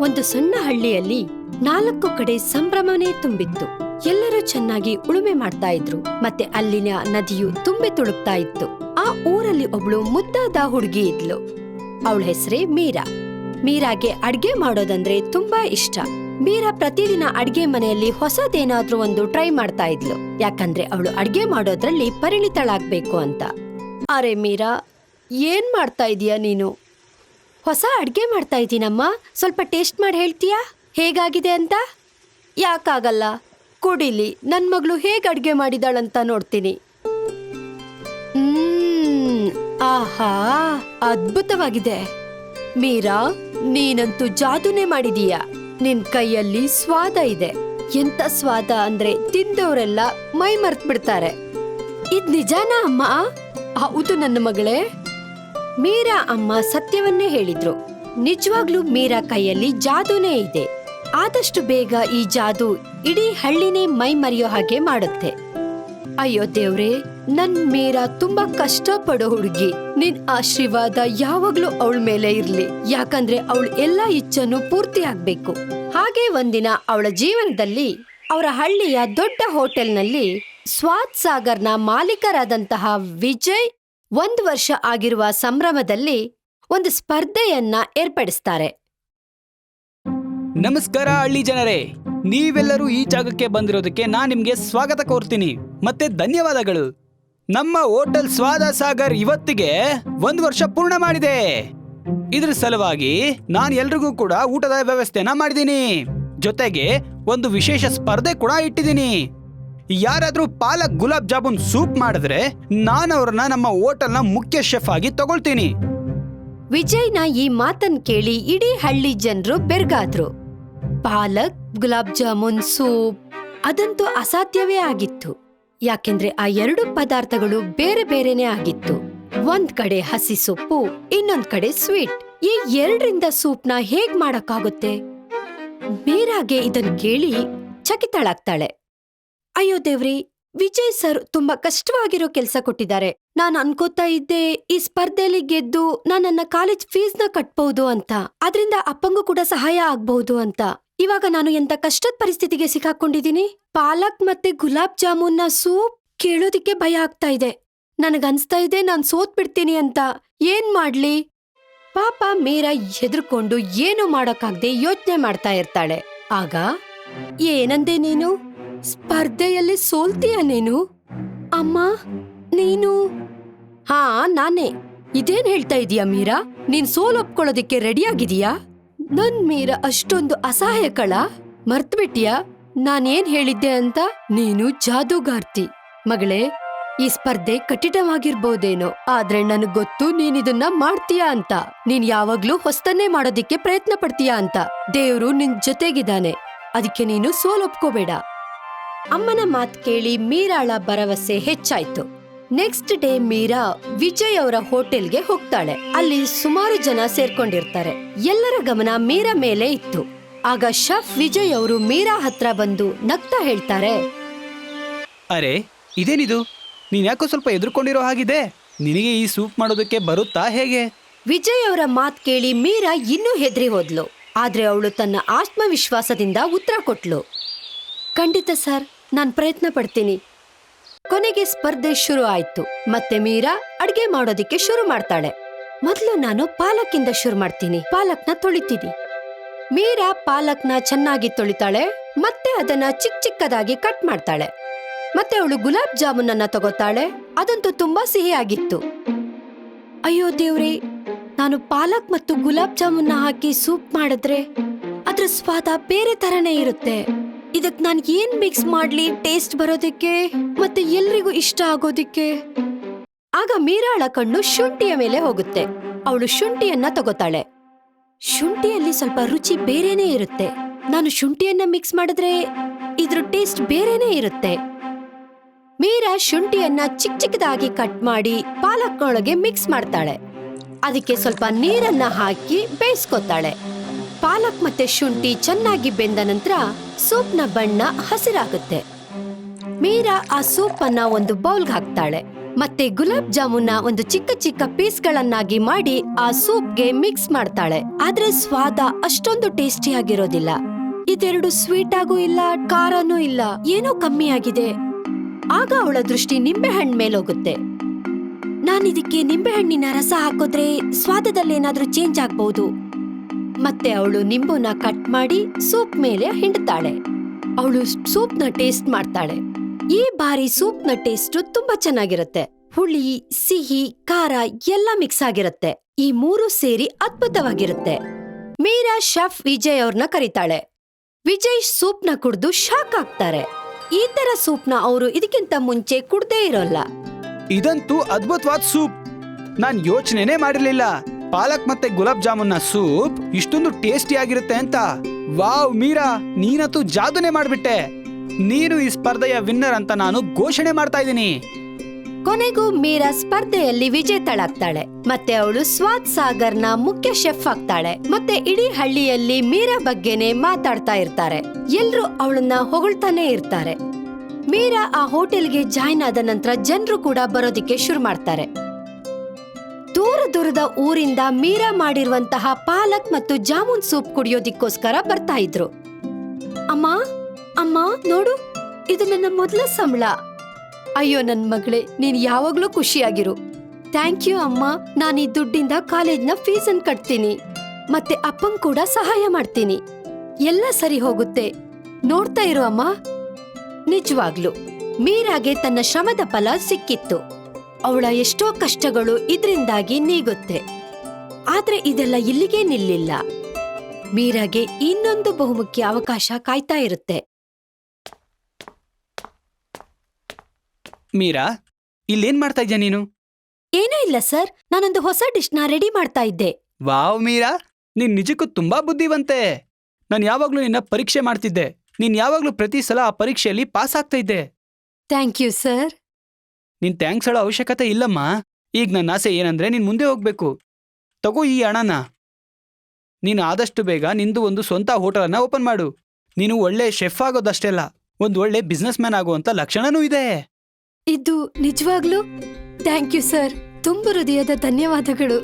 ಒಂದು ಸಣ್ಣ ಹಳ್ಳಿಯಲ್ಲಿ ನಾಲ್ಕು ಕಡೆ ಸಂಭ್ರಮನೇ ತುಂಬಿತ್ತು. ಎಲ್ಲರೂ ಚೆನ್ನಾಗಿ ಉಳುಮೆ ಮಾಡ್ತಾ ಇದ್ರು. ಮತ್ತೆ ಅಲ್ಲಿನ ನದಿಯು ತುಂಬಿ ತುಳುಕ್ತಾ ಇತ್ತು. ಆ ಊರಲ್ಲಿ ಒಬ್ಳು ಮುದ್ದಾದ ಹುಡುಗಿ ಇದ್ಲು. ಅವಳ ಹೆಸರೇ ಮೀರಾ. ಮೀರಾಗೆ ಅಡ್ಗೆ ಮಾಡೋದಂದ್ರೆ ತುಂಬಾ ಇಷ್ಟ. ಮೀರಾ ಪ್ರತಿದಿನ ಅಡ್ಗೆ ಮನೆಯಲ್ಲಿ ಹೊಸದೇನಾದ್ರೂ ಒಂದು ಟ್ರೈ ಮಾಡ್ತಾ ಇದ್ಲು. ಯಾಕಂದ್ರೆ ಅವಳು ಅಡ್ಗೆ ಮಾಡೋದ್ರಲ್ಲಿ ಪರಿಣಿತಳಾಗ್ಬೇಕು ಅಂತ. ಅರೆ ಮೀರಾ, ಏನ್ ಮಾಡ್ತಾ ಇದೀಯ ನೀನು? ಹೊಸ ಅಡ್ಗೆ ಮಾಡ್ತಾ ಇದ್ದೀನಮ್ಮ. ಸ್ವಲ್ಪ ಟೇಸ್ಟ್ ಮಾಡಿ ಹೇಳ್ತೀಯಾ? ಹೇಗಾಗಿದೆ ಅಂತ? ಯಾಕಾಗಲ್ಲ. ಕುಡಿಲಿ. ನನ್ ಮಗಳು ಹೇಗ್ ಅಡ್ಗೆ ಮಾಡಿದಾಳಂತ ನೋಡ್ತೀನಿ. ಹ್ಮ್. ಆಹಾ. ಅದ್ಭುತವಾಗಿದೆ. ಮೀರಾ, ನೀನಂತೂ ಜಾದೂನೇ ಮಾಡಿದೀಯ? ನಿನ್ ಕೈಯಲ್ಲಿ ಸ್ವಾದ ಇದೆ. ಎಂತ ಸ್ವಾದ ಅಂದ್ರೆ ತಿಂದವರೆಲ್ಲ ಮೈ ಮರ್ತ್ ಬಿಡ್ತಾರೆ ಇದ್ ನಿಜಾನಾ ಅಮ್ಮ? ಹೌದು ನನ್ನ ಮಗಳೇ. ಮೀರಾ ಅಮ್ಮ ಸತ್ಯವನ್ನೇ ಹೇಳಿದ್ರು. ನಿಜವಾಗ್ಲೂ ಮೀರಾ ಕೈಯಲ್ಲಿ ಜಾದೂನೇ ಇದೆ. ಆದಷ್ಟು ಬೇಗ ಈ ಜಾದು ಇಡೀ ಹಳ್ಳಿನೇ ಮೈ ಮರೆಯೋ ಹಾಗೆ ಮಾಡುತ್ತೆ. ಅಯ್ಯೋ ದೇವ್ರೆ, ನನ್ ಮೀರಾ ತುಂಬಾ ಕಷ್ಟಪಡೋ ಹುಡುಗಿ. ನಿನ್ ಆಶೀರ್ವಾದ ಯಾವಾಗ್ಲೂ ಅವಳ ಮೇಲೆ ಇರ್ಲಿ. ಯಾಕಂದ್ರೆ ಅವಳ ಎಲ್ಲಾ ಇಚ್ಛನು ಪೂರ್ತಿ ಆಗ್ಬೇಕು. ಹಾಗೆ ಒಂದಿನ ಅವಳ ಜೀವನದಲ್ಲಿ, ಅವರ ಹಳ್ಳಿಯ ದೊಡ್ಡ ಹೋಟೆಲ್ನಲ್ಲಿ ಸ್ವಾತ್ ಸಾಗರ್ನ ಮಾಲೀಕರಾದಂತಹ ವಿಜಯ್ ಒಂದು ವರ್ಷ ಆಗಿರುವ ಸಂಭ್ರಮದಲ್ಲಿ ಒಂದು ಸ್ಪರ್ಧೆಯನ್ನ ಏರ್ಪಡಿಸ್ತಾರೆ. ನಮಸ್ಕಾರ ಹಳ್ಳಿ ಜನರೇ, ನೀವೆಲ್ಲರೂ ಈ ಜಾಗಕ್ಕೆ ಬಂದಿರೋದಕ್ಕೆ ನಾನು ನಿಮ್ಗೆ ಸ್ವಾಗತ ಕೋರ್ತೀನಿ. ಮತ್ತೆ ಧನ್ಯವಾದಗಳು. ನಮ್ಮ ಹೋಟೆಲ್ ಸ್ವಾದ ಸಾಗರ್ ಇವತ್ತಿಗೆ ಒಂದು ವರ್ಷ ಪೂರ್ಣ ಮಾಡಿದೆ. ಇದ್ರ ಸಲುವಾಗಿ ನಾನು ಎಲ್ರಿಗೂ ಕೂಡ ಊಟದ ವ್ಯವಸ್ಥೆನ ಮಾಡಿದ್ದೀನಿ. ಜೊತೆಗೆ ಒಂದು ವಿಶೇಷ ಸ್ಪರ್ಧೆ ಕೂಡ ಇಟ್ಟಿದ್ದೀನಿ. ಯಾರಾದ್ರೂ ಪಾಲಕ್ ಗುಲಾಬ್ ಜಾಮೂನ್ ಸೂಪ್ ಮಾಡಿದ್ರೆ ನಾನು ಅವ್ರನ್ನ ನಮ್ಮ ಹೋಟೆಲ್ನ ಮುಖ್ಯ ಶೆಫ್ ಆಗಿ ತಗೊಳ್ತೀನಿ. ವಿಜಯ್ನ ಈ ಮಾತನ್ ಕೇಳಿ ಇಡೀ ಹಳ್ಳಿ ಜನರು ಬೆರ್ಗಾದ್ರು. ಪಾಲಕ್, ಗುಲಾಬ್ ಜಾಮೂನ್ ಸೂಪ್, ಅದಂತೂ ಅಸಾಧ್ಯವೇ ಆಗಿತ್ತು. ಯಾಕೆಂದ್ರೆ ಆ ಎರಡು ಪದಾರ್ಥಗಳು ಬೇರೆ ಬೇರೆನೆ ಆಗಿತ್ತು. ಒಂದ್ ಕಡೆ ಹಸಿ ಸೊಪ್ಪು, ಇನ್ನೊಂದ್ ಕಡೆ ಸ್ವೀಟ್. ಈ ಎರಡರಿಂದ ಸೂಪ್ನ ಹೇಗ್ ಮಾಡಕ್ಕಾಗುತ್ತೆ? ಮೀರಾಗೆ ಇದನ್ ಕೇಳಿ ಚಕಿತಳಾಗ್ತಾಳೆ. ಅಯ್ಯೋ ದೇವ್ರಿ, ವಿಜಯ್ ಸರ್ ತುಂಬಾ ಕಷ್ಟವಾಗಿರೋ ಕೆಲಸ ಕೊಟ್ಟಿದ್ದಾರೆ. ನಾನ್ ಅನ್ಕೋತಾ ಇದ್ದೆ, ಈ ಸ್ಪರ್ಧೆಯಲ್ಲಿ ಗೆದ್ದು ನಾನ್ ನನ್ನ ಕಾಲೇಜ್ ಫೀಸ್ನ ಕಟ್ಬಹುದು ಅಂತ. ಅದರಿಂದ ಅಪ್ಪಂಗೂ ಕೂಡ ಸಹಾಯ ಆಗ್ಬಹುದು ಅಂತ. ಇವಾಗ ನಾನು ಎಂತ ಕಷ್ಟದ ಪರಿಸ್ಥಿತಿಗೆ ಸಿಕ್ಕಾಕೊಂಡಿದ್ದೀನಿ? ಪಾಲಕ್ ಮತ್ತೆ ಗುಲಾಬ್ ಜಾಮೂನ್ನ ಸೂಪ್ ಕೇಳೋದಿಕ್ಕೆ ಭಯ ಆಗ್ತಾ ಇದೆ. ನನಗನ್ಸ್ತಾ ಇದೆ ನಾನ್ ಸೋತ್ ಬಿಡ್ತೀನಿ ಅಂತ. ಏನ್ ಮಾಡ್ಲಿ? ಪಾಪ ಮೀರಾ ಹೆದರ್ಕೊಂಡು ಏನು ಮಾಡೋಕ್ಕಾಗ್ದೆ ಯೋಚನೆ ಮಾಡ್ತಾ ಇರ್ತಾಳೆ. ಆಗ, ಏನಂದೆ ನೀನು? ಸ್ಪರ್ಧೆಯಲ್ಲಿ ಸೋಲ್ತೀಯ ನೀನು? ಅಮ್ಮ, ನೀನು? ಹಾ, ನಾನೇ. ಇದೇನ್ ಹೇಳ್ತಾ ಇದೀಯ ಮೀರಾ? ನೀನ್ ಸೋಲ್ ಒಪ್ಕೊಳ್ಳೋದಿಕ್ಕೆ ರೆಡಿ ಆಗಿದೀಯಾ ನನ್ ಮೀರಾ, ಅಷ್ಟೊಂದು ಅಸಹಾಯಕಳ? ಮರ್ತ್ಬಿಟ್ಯಾ? ನಾನೇನ್ ಹೇಳಿದ್ದೆ ಅಂತ? ನೀನು ಜಾದೂಗಾರ್ತಿ. ಮಗಳೇ, ಈ ಸ್ಪರ್ಧೆ ಕಠಿಣವಾಗಿರ್ಬೋದೇನೋ, ಆದ್ರೆ ನನಗ್ ಗೊತ್ತು ನೀನಿದನ್ನ ಮಾಡ್ತೀಯಾ ಅಂತ. ನೀನ್ ಯಾವಾಗ್ಲೂ ಹೊಸ್ತನ್ನೇ ಮಾಡೋದಿಕ್ಕೆ ಪ್ರಯತ್ನ ಪಡ್ತೀಯಾ ಅಂತ. ದೇವ್ರು ನಿನ್ ಜೊತೆಗಿದ್ದಾನೆ. ಅದಕ್ಕೆ ನೀನು ಸೋಲೊಪ್ಕೋಬೇಡ ಅಮ್ಮನ ಮಾತ್ ಕೇಳಿ ಮೀರಾಳ ಭರವಸೆ ಹೆಚ್ಚಾಯ್ತು. ನೆಕ್ಸ್ಟ್ ಡೇ ಮೀರಾ ವಿಜಯ್ ಅವರ ಹೋಟೆಲ್ಗೆ ಹೋಗ್ತಾಳೆ. ಅಲ್ಲಿ ಸುಮಾರು ಜನ ಸೇರ್ಕೊಂಡಿರ್ತಾರೆ. ಎಲ್ಲರ ಗಮನ ಮೀರಾ ಮೇಲೆ ಇತ್ತು. ಆಗ ಶಫ್ ವಿಜಯ್ ಅವರು ಮೀರಾ ಹತ್ರ ಬಂದು ನಗ್ತಾ ಹೇಳ್ತಾರೆ ಅರೆ ಇದೇನಿದು? ನೀನ್ ಯಾಕೋ ಸ್ವಲ್ಪ ಎದುರ್ಕೊಂಡಿರೋ ಹಾಗಿದೆ ನಿನಗೆ ಈ ಸೂಪ್ ಮಾಡೋದಕ್ಕೆ ಬರುತ್ತಾ ಹೇಗೆ? ವಿಜಯ್ ಅವರ ಮಾತ್ ಕೇಳಿ ಮೀರಾ ಇನ್ನೂ ಹೆದರಿ ಹೋದ್ಲು. ಆದ್ರೆ ಅವಳು ತನ್ನ ಆತ್ಮವಿಶ್ವಾಸದಿಂದ ಉತ್ತರ ಕೊಟ್ಲು. ಖಂಡಿತ ಸರ್, ನಾನು ಪ್ರಯತ್ನ ಪಡ್ತೀನಿ. ಕೊನೆಗೆ ಸ್ಪರ್ಧೆ ಶುರು ಆಯ್ತು. ಮತ್ತೆ ಮೀರಾ ಅಡ್ಗೆ ಮಾಡೋದಿಕ್ಕೆ ಶುರು ಮಾಡ್ತಾಳೆ. ಮೊದಲು ನಾನು ಪಾಲಕ್ಕಿಂದ ಶುರು ಮಾಡ್ತೀನಿ. ಪಾಲಕ್ನ ತೊಳಿತೀನಿ. ಮೀರಾ ಪಾಲಕ್ನ ಚೆನ್ನಾಗಿ ತೊಳಿತಾಳೆ, ಮತ್ತೆ ಅದನ್ನ ಚಿಕ್ಕ ಚಿಕ್ಕದಾಗಿ ಕಟ್ ಮಾಡ್ತಾಳೆ. ಮತ್ತೆ ಅವಳು ಗುಲಾಬ್ ಜಾಮೂನ್ ಅನ್ನ ತಗೋತಾಳೆ. ಅದಂತೂ ತುಂಬಾ ಸಿಹಿಯಾಗಿತ್ತು. ಅಯ್ಯೋ ದೇವ್ರಿ, ನಾನು ಪಾಲಕ್ ಮತ್ತು ಗುಲಾಬ್ ಜಾಮೂನ್ನ ಹಾಕಿ ಸೂಪ್ ಮಾಡಿದ್ರೆ ಅದ್ರ ಸ್ವಾದ ಬೇರೆ ತರನೇ ಇರುತ್ತೆ. ಇದಕ್ ನಾನು ಏನ್ ಮಿಕ್ಸ್ ಮಾಡ್ಲಿ? ಟೇಸ್ಟ್ ಬರೋದಕ್ಕೆ ಮತ್ತೆ ಎಲ್ರಿಗೂ ಇಷ್ಟ ಆಗೋದಿಕ್ಕೆ? ಆಗ ಮೀರಾಳ ಕಣ್ಣು ಶುಂಠಿಯ ಮೇಲೆ ಹೋಗುತ್ತೆ. ಅವಳು ಶುಂಠಿಯನ್ನ ತಗೋತಾಳೆ. ಶುಂಠಿಯಲ್ಲಿ ಸ್ವಲ್ಪ ರುಚಿ ಬೇರೆನೇ ಇರುತ್ತೆ. ನಾನು ಶುಂಠಿಯನ್ನ ಮಿಕ್ಸ್ ಮಾಡಿದ್ರೆ ಇದ್ರ ಟೇಸ್ಟ್ ಬೇರೆನೇ ಇರುತ್ತೆ. ಮೀರಾ ಶುಂಠಿಯನ್ನ ಚಿಕ್ಕ ಚಿಕ್ಕದಾಗಿ ಕಟ್ ಮಾಡಿ ಪಾಲಕ್ನೊಳಗೆ ಮಿಕ್ಸ್ ಮಾಡ್ತಾಳೆ. ಅದಕ್ಕೆ ಸ್ವಲ್ಪ ನೀರನ್ನ ಹಾಕಿ ಬೇಯಿಸ್ಕೊತಾಳೆ. ಪಾಲಕ್ ಮತ್ತೆ ಶುಂಠಿ ಚೆನ್ನಾಗಿ ಬೆಂದ ನಂತರ ಸೂಪ್ನ ಬಣ್ಣ ಹಸಿರಾಗುತ್ತೆ. ಮೀರಾ ಆ ಸೂಪ್ ಅನ್ನ ಒಂದು ಬೌಲ್ಗೆ ಹಾಕ್ತಾಳೆ. ಮತ್ತೆ ಗುಲಾಬ್ ಜಾಮೂನ್ನ ಒಂದು ಚಿಕ್ಕ ಚಿಕ್ಕ ಪೀಸ್ಗಳನ್ನಾಗಿ ಮಾಡಿ ಆ ಸೂಪ್ಗೆ ಮಿಕ್ಸ್ ಮಾಡ್ತಾಳೆ. ಆದ್ರೆ ಸ್ವಾದ ಅಷ್ಟೊಂದು ಟೇಸ್ಟಿ ಆಗಿರೋದಿಲ್ಲ ಇದೆರಡು ಸ್ವೀಟ್ ಆಗೂ ಇಲ್ಲ, ಖಾರನೂ ಇಲ್ಲ. ಏನೋ ಕಮ್ಮಿ ಆಗಿದೆ ಆಗ ಅವಳ ದೃಷ್ಟಿ ನಿಂಬೆಹಣ್ಣು ಮೇಲೋಗುತ್ತೆ ನಾನಿದಕ್ಕೆ ನಿಂಬೆಹಣ್ಣಿನ ರಸ ಹಾಕೋದ್ರೆ ಸ್ವಾದದಲ್ಲಿ ಏನಾದ್ರೂ ಚೇಂಜ್ ಆಗ್ಬಹುದು ಮತ್ತೆ ಅವಳು ನಿಂಬುನ ಕಟ್ ಮಾಡಿ ಸೂಪ್ ಮೇಲೆ ಹಿಂಡ್ತಾಳೆ. ಅವಳು ಸೂಪ್ನ ಟೇಸ್ಟ್ ಮಾಡ್ತಾಳೆ. ಈ ಬಾರಿ ಸೂಪ್ನ ಟೇಸ್ಟ್ ತುಂಬಾ ಚೆನ್ನಾಗಿರುತ್ತೆ. ಹುಳಿ, ಸಿಹಿ, ಖಾರ ಎಲ್ಲ ಮಿಕ್ಸ್ ಆಗಿರುತ್ತೆ. ಈ ಮೂರು ಸೇರಿ ಅದ್ಭುತವಾಗಿರುತ್ತೆ. ಮೀರಾ ಶೆಫ್ ವಿಜಯ್ ಅವ್ರನ್ನ ಕರೀತಾಳೆ. ವಿಜಯ್ ಸೂಪ್ನ ಕುಡ್ದು ಶಾಕ್ ಆಗ್ತಾರೆ. ಈ ತರ ಸೂಪ್ನ ಅವರು ಇದಕ್ಕಿಂತ ಮುಂಚೆ ಕುಡ್ದೇ ಇರೋಲ್ಲ. ಇದಂತೂ ಅದ್ಭುತವಾದ ಸೂಪ್. ನಾನ್ ಯೋಚನೆನೇ ಮಾಡಿರ್ಲಿಲ್ಲ. ಪಾಲಕ್ ಮತ್ತೆ ಗುಲಾಬ್ ಜಾಮೂನ್ನ ಸೂಪ್ ಇಷ್ಟೊಂದು ಟೇಸ್ಟಿ ಆಗಿರುತ್ತೆ ಅಂತ. ವಾವ್ ಮೀರಾ, ನೀನಂತೂ ಜಾದೂನೇ ಮಾಡ್ಬಿಟ್ಟೆ. ನೀನು ಈ ಸ್ಪರ್ಧೆಯ ವಿನ್ನರ್ ಅಂತ ನಾನು ಘೋಷಣೆ ಮಾಡ್ತಾ ಇದ್ದೀನಿ. ಕೊನೆಗೂ ಮೀರಾ ಸ್ಪರ್ಧೆಯಲ್ಲಿ ವಿಜೇತಳಾಗ್ತಾಳೆ ಮತ್ತೆ ಅವಳು ಸ್ವಾದ್ ಸಾಗರ್ನ ಮುಖ್ಯ ಶೆಫ್ ಆಗ್ತಾಳೆ. ಮತ್ತೆ ಇಡೀ ಹಳ್ಳಿಯಲ್ಲಿ ಮೀರಾ ಬಗ್ಗೆನೆ ಮಾತಾಡ್ತಾ ಇರ್ತಾರೆ. ಎಲ್ರು ಅವಳನ್ನ ಹೊಗಳ್ತಾನೆ ಇರ್ತಾರೆ. ಮೀರಾ ಆ ಹೋಟೆಲ್ಗೆ ಜಾಯ್ನ್ ಆದ ನಂತರ ಜನರು ಕೂಡ ಬರೋದಿಕ್ಕೆ ಶುರು ಮಾಡ್ತಾರೆ. ದೂರದ ಊರಿಂದ ಮೀರಾ ಮಾಡಿರುವಂತಹ ಪಾಲಕ್ ಮತ್ತು ಜಾಮೂನ್ ಸೂಪ್ ಕುಡಿಯೋದಿಕ್ಕೋಸ್ಕರ ಬರ್ತಾ ಇದ್ರು. ಅಮ್ಮ ಅಮ್ಮ, ನೋಡು, ಇದು ನನ್ನ ಮೊದಲ ಸಂಬಳ. ಅಯ್ಯೋ ನನ್ ಮಗಳೇ, ನೀನ್ ಯಾವಾಗ್ಲೂ ಖುಷಿಯಾಗಿರು. ಥ್ಯಾಂಕ್ ಯು ಅಮ್ಮ, ನಾನು ಈ ದುಡ್ಡಿಂದ ಕಾಲೇಜ್ನ ಫೀಸನ್ ಕಟ್ತೀನಿ. ಮತ್ತೆ ಅಪ್ಪಂಗ್ ಕೂಡ ಸಹಾಯ ಮಾಡ್ತೀನಿ. ಎಲ್ಲ ಸರಿ ಹೋಗುತ್ತೆ. ನೋಡ್ತಾ ಇರು ಅಮ್ಮ. ನಿಜವಾಗ್ಲು, ಮೀರಾಗೆ ತನ್ನ ಶ್ರಮದ ಫಲ ಸಿಕ್ಕಿತ್ತು. ಅವಳ ಎಷ್ಟೋ ಕಷ್ಟಗಳು ಇದ್ರಿಂದಾಗಿ ನೀಗುತ್ತೆ. ಆದ್ರೆ ಇದೆಲ್ಲ ಇಲ್ಲಿಗೆ ನಿಲ್ಲಿಲ್ಲ. ಮೀರಾಗೆ ಇನ್ನೊಂದು ಬಹುಮುಖ್ಯ ಅವಕಾಶ ಕಾಯ್ತಾ ಇರುತ್ತೆ. ಮೀರಾ ಇಲ್ಲೇನ್ ಮಾಡ್ತಾ ಇದ್ಯಾ ನೀನು? ಏನೂ ಇಲ್ಲ ಸರ್ ನಾನೊಂದು ಹೊಸ ಡಿಶ್ನ ರೆಡಿ ಮಾಡ್ತಾ ಇದ್ದೆ. ವಾವ್ ಮೀರಾ ನೀನ್ ನಿಜಕ್ಕೂ ತುಂಬಾ ಬುದ್ಧಿವಂತೆ. ನಾನು ಯಾವಾಗ್ಲೂ ನಿನ್ನ ಪರೀಕ್ಷೆ ಮಾಡ್ತಿದ್ದೆ. ನೀನ್ ಯಾವಾಗ್ಲೂ ಪ್ರತಿ ಸಲ ಆ ಪರೀಕ್ಷೆಯಲ್ಲಿ ಪಾಸ್ ಆಗ್ತಾ ಇದ್ದೆ. Thank you sir. ನಿನ್ ಥ್ಯಾಂಕ್ಸ್ ಹೇಳೋ ಅವಶ್ಯಕತೆ ಇಲ್ಲಮ್ಮ. ಈಗ ನನ್ನ ಆಸೆ ಏನಂದ್ರೆ ನೀನ್ ಮುಂದೆ ಹೋಗ್ಬೇಕು. ತಗೋ ಈ ಹಣನ. ನೀನು ಆದಷ್ಟು ಬೇಗ ನಿಂದು ಒಂದು ಸ್ವಂತ ಹೋಟೆಲನ್ನ ಓಪನ್ ಮಾಡು. ನೀನು ಒಳ್ಳೆ ಶೆಫ್ ಆಗೋದಷ್ಟೇ ಅಲ್ಲ, ಒಂದು ಒಳ್ಳೆ ಬಿಸ್ನೆಸ್ ಮ್ಯಾನ್ ಆಗುವಂತ ಲಕ್ಷಣನೂ ಇದೆ. ಇದು ನಿಜವಾಗ್ಲೂ? ಥ್ಯಾಂಕ್ ಯು ಸರ್ ತುಂಬ ಹೃದಯದ ಧನ್ಯವಾದಗಳು.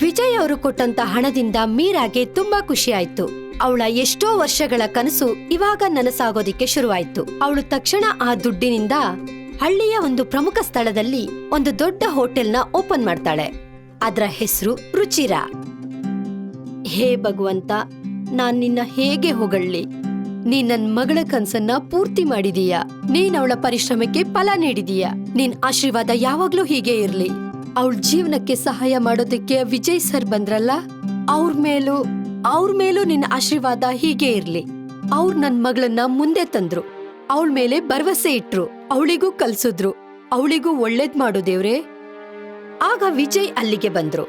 ವಿಜಯ್ ಅವರು ಕೊಟ್ಟಂತ ಹಣದಿಂದ ಮೀರಾಗೆ ತುಂಬಾ ಖುಷಿ ಆಯ್ತು. ಅವಳ ಎಷ್ಟೋ ವರ್ಷಗಳ ಕನಸು ಇವಾಗ ನನಸಾಗೋದಿಕ್ಕೆ ಶುರುವಾಯ್ತು. ಅವಳು ತಕ್ಷಣ ಆ ದುಡ್ಡಿನಿಂದ ಹಳ್ಳಿಯ ಒಂದು ಪ್ರಮುಖ ಸ್ಥಳದಲ್ಲಿ ಒಂದು ದೊಡ್ಡ ಹೋಟೆಲ್ನ ಓಪನ್ ಮಾಡ್ತಾಳೆ. ಅದರ ಹೆಸರು ರುಚಿರಾ. ಹೇ ಭಗವಂತ, ನಾನ್ ನಿನ್ನ ಹೇಗೆ ಹೊಗಳ್ಳಿ ನೀನ್ ನನ್ ಮಗಳ ಕನ್ಸನ್ನ ಪೂರ್ತಿ ಮಾಡಿದೀಯ. ನೀನ್ ಅವಳ ಪರಿಶ್ರಮಕ್ಕೆ ಫಲ ನೀಡಿದೀಯ. ನಿನ್ ಆಶೀರ್ವಾದ ಯಾವಾಗ್ಲೂ ಹೀಗೆ ಇರ್ಲಿ. ಅವಳ ಜೀವನಕ್ಕೆ ಸಹಾಯ ಮಾಡೋದಕ್ಕೆ ವಿಜಯ್ ಸರ್ ಬಂದ್ರಲ್ಲ? ಅವ್ರ ಮೇಲೂ ಅವ್ರ ಮೇಲೂ ನಿನ್ನ ಆಶೀರ್ವಾದ ಹೀಗೆ ಇರ್ಲಿ. ಅವ್ರ್ ನನ್ ಮಗಳನ್ನ ಮುಂದೆ ತಂದ್ರು. ಅವಳ ಮೇಲೆ ಭರವಸೆ ಇಟ್ರು. ಅವಳಿಗೂ ಕಲ್ಸಿದ್ರು. ಅವಳಿಗೂ ಒಳ್ಳೇದ್ ಮಾಡು ದೇವ್ರೆ. ಆಗ ವಿಜಯ್ ಅಲ್ಲಿಗೆ ಬಂದ್ರು.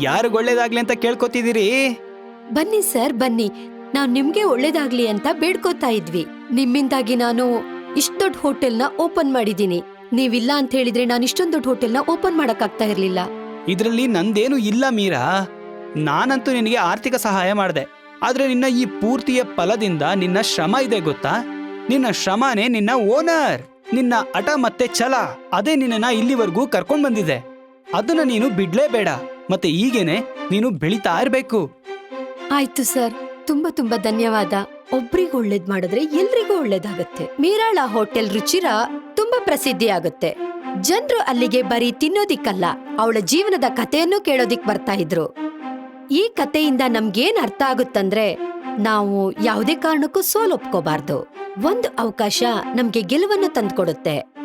ಯಾರು ಒಳ್ಳೇದಾಗ್ಲಿ ಅಂತ ಕೇಳ್ಕೊತಿದ್ದೀರಿ? ಬನ್ನಿ ಸರ್ ಬನ್ನಿ. ನಾವ್ ನಿಮ್ಗೆ ಒಳ್ಳೇದಾಗ್ಲಿ ಅಂತ ಬೇಡ್ಕೋತಾ ಇದ್ವಿ. ನಿಮ್ಮಿಂದಾಗಿ ನಾನು ಇಷ್ಟ್ ದೊಡ್ಡ ಹೋಟೆಲ್ನ ಓಪನ್ ಮಾಡಿದೀನಿ ನೀವಿಲ್ಲ ಅಂತ ಹೇಳಿದ್ರೆ ನಾನು ಇಷ್ಟೊಂದ್ ದೊಡ್ಡ ಹೋಟೆಲ್ನ ಓಪನ್ ಮಾಡಕ್ಕಾಗ್ತಾ ಇರ್ಲಿಲ್ಲ. ಇದ್ರಲ್ಲಿ ನಂದೇನು ಇಲ್ಲ ಮೀರಾ. ನಾನಂತೂ ನಿನಗೆ ಆರ್ಥಿಕ ಸಹಾಯ ಮಾಡಿದೆ. ಆದ್ರೆ ನಿನ್ನ ಈ ಪೂರ್ತಿಯ ಫಲದಿಂದ ನಿನ್ನ ಶ್ರಮ ಇದೆ ಗೊತ್ತಾ? ನಿನ್ನ ಶ್ರಮನೇ ನಿನ್ನ ಓನರ್. ನಿನ್ನ ಹಠ ಮತ್ತೆ ಛಲ, ಅದೇ ನಿನ್ನನ್ನ ಇಲ್ಲಿವರೆಗೂ ಕರ್ಕೊಂಡ್ ಬಂದಿದೆ. ಅದನ್ನ ನೀನು ಬಿಡ್ಲೇಬೇಡ, ಮತ್ತೆ ಈಗೇನೆ ನೀನು ಬೆಳೀತಾ ಇರ್ಬೇಕು. ಆಯ್ತು ಸರ್, ತುಂಬಾ ತುಂಬಾ ಧನ್ಯವಾದ. ಒಬ್ರಿಗೂ ಒಳ್ಳೇದ್ ಮಾಡಿದ್ರೆ ಎಲ್ರಿಗೂ ಒಳ್ಳೇದಾಗತ್ತೆ. ಮೀರಾಳ ಹೋಟೆಲ್ ರುಚಿರ ತುಂಬಾ ಪ್ರಸಿದ್ಧಿ ಆಗುತ್ತೆ. ಜನರು ಅಲ್ಲಿಗೆ ಬರೀ ತಿನ್ನೋದಿಕ್ಕಲ್ಲ, ಅವಳ ಜೀವನದ ಕಥೆಯನ್ನು ಕೇಳೋದಿಕ್ ಬರ್ತಾ ಇದ್ರು. ಈ ಕಥೆಯಿಂದ ನಮ್ಗೇನ್ ಅರ್ಥ ಆಗುತ್ತಂದ್ರೆ, ನಾವು ಯಾವುದೇ ಕಾರಣಕ್ಕೂ ಸೋಲೊಪ್ಕೋಬಾರ್ದು. ಒಂದು ಅವಕಾಶ ನಮ್ಗೆ ಗೆಲುವನ್ನು ತಂದ್ಕೊಡುತ್ತೆ.